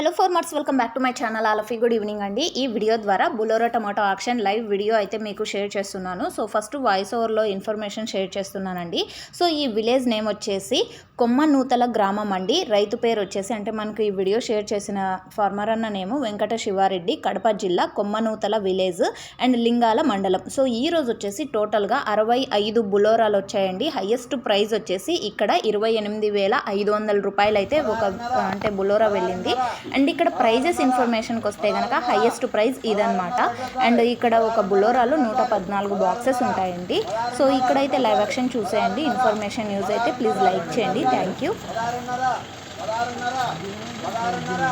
Hello farmers welcome back to my channel ఆలఫీ good evening అండి. ఈ video ద్వారా బులోరో టమాటో ఆక్షన్ లైవ్ వీడియో అయితే మీకు షేర్ చేస్తున్నాను. సో ఫస్ట్ వాయిస్ ఓవర్లో ఇన్ఫర్మేషన్ షేర్ చేస్తున్నానండి. సో ఈ విలేజ్ నేమ్ వచ్చేసి కొమ్మ నూతల గ్రామం అండి. రైతు పేరు వచ్చేసి అంటే మనకు ఈ వీడియో షేర్ చేసిన ఫార్మర్ అన్న నేము వెంకట శివారెడ్డి కడప జిల్లా కొమ్మ నూతల విలేజ్ అండ్ లింగాల మండలం. సో ఈ రోజు వచ్చేసి టోటల్గా అరవై ఐదు బులోరాలు వచ్చాయండి. హయ్యెస్ట్ ప్రైజ్ వచ్చేసి ఇక్కడ ఇరవై ఎనిమిది వేల ఐదు వందల రూపాయలు అయితే ఒక అంటే బులోరా వెళ్ళింది. అండ్ ఇక్కడ ప్రైజెస్ ఇన్ఫర్మేషన్కి వస్తే కనుక హైయెస్ట్ ప్రైస్ ఇదనమాట అండ్ ఇక్కడ ఒక బులోరాలో నూట పద్నాలుగు బాక్సెస్ ఉంటాయండి. సో ఇక్కడైతే లైవ్ యాక్షన్ చూసేయండి. ఇన్ఫర్మేషన్ యూజ్ అయితే ప్లీజ్ లైక్ చేయండి. Thank you. పదహారున్నర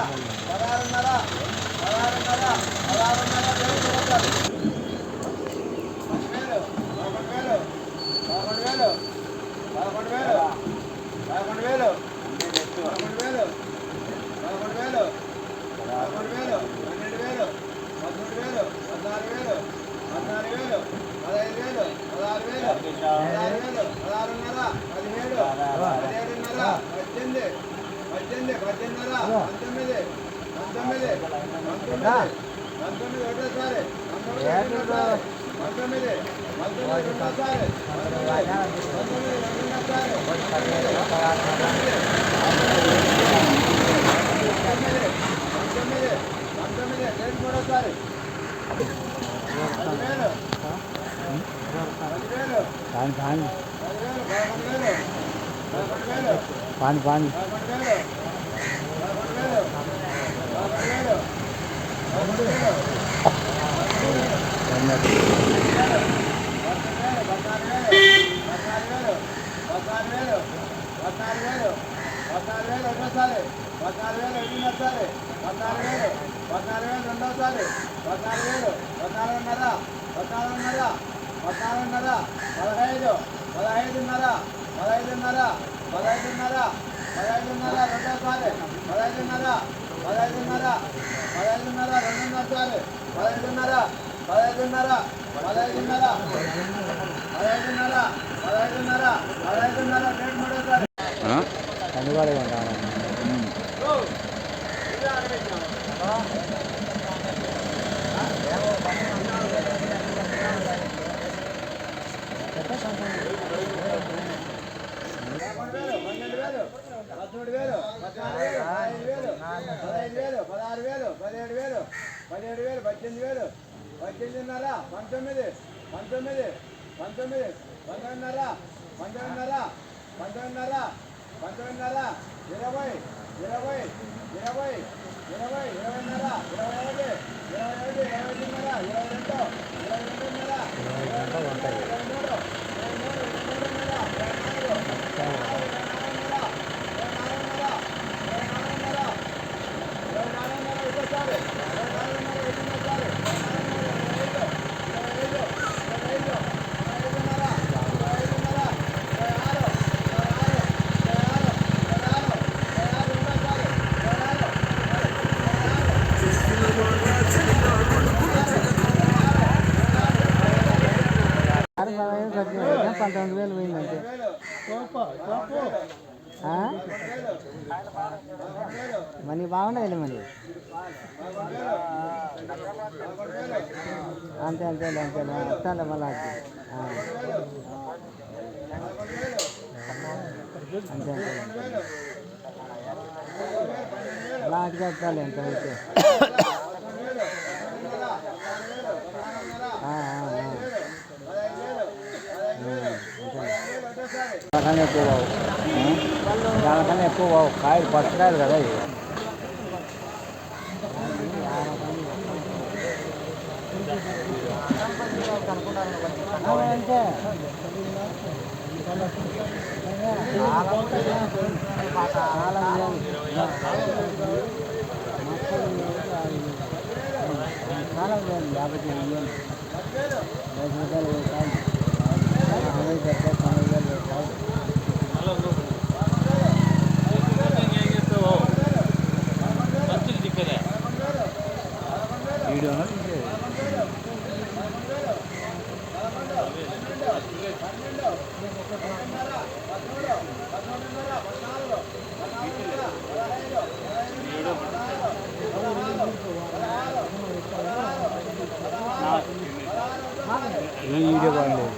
పాని పాని పదహైదు పదహైదున్నర పదహైదున్నర పదహైదున్నర పదహైదున్నర రెండోసారి పదహైదున్నర పదహైదున్నర పదహైదున్నర రెండున్నరసారి పదహైదున్నర పదహైదున్నర పదహైదున్నర పదహైదున్నర పదహైదున్నర పదహైదున్నర రేటు మూడోసారి అందుబాటు ఉంటాను పదకొండు వేలు పన్నెండు వేలు పదమూడు వేలు పద్నాలుగు వేలు పదహైదు వేలు పదహారు వేలు పదిహేడు వేలు పదిహేడు వేలు పద్దెనిమిది వేలు పద్దెనిమిదిన్నర పంతొమ్మిది పంతొమ్మిది పంతొమ్మిది పంతొమ్మిదిన్నర పంతొమ్మిదిన్నర పంతొమ్మిదిన్నర పంతొమ్మిదిన్నర ఇరవై ఇరవై ఇరవై ఇరవై ఇరవైన్నర ఇరవై ఒకటి ఇరవై ఒకటి ఇరవై ఒకటిన్నర ఇరవై రెండు ఇరవై రెండున్నర ఆరు పదహైదు పద్దెనిమిది పంతొమ్మిది వేలు పోయిందంటే మరి బాగుండదు మరి అంతే అంతే అంతే వస్తాను మళ్ళీ అంతే అంతే అలా అటుగా వస్తాను ఎంత అయితే దానికన్నా ఎక్కువ బావు దానికన్నా ఎక్కువ బావు కాయలు పచ్చకాయలు కదా ఇవి కాలం లేదు యాభై రూపాయలు వీడియో బాగుండేది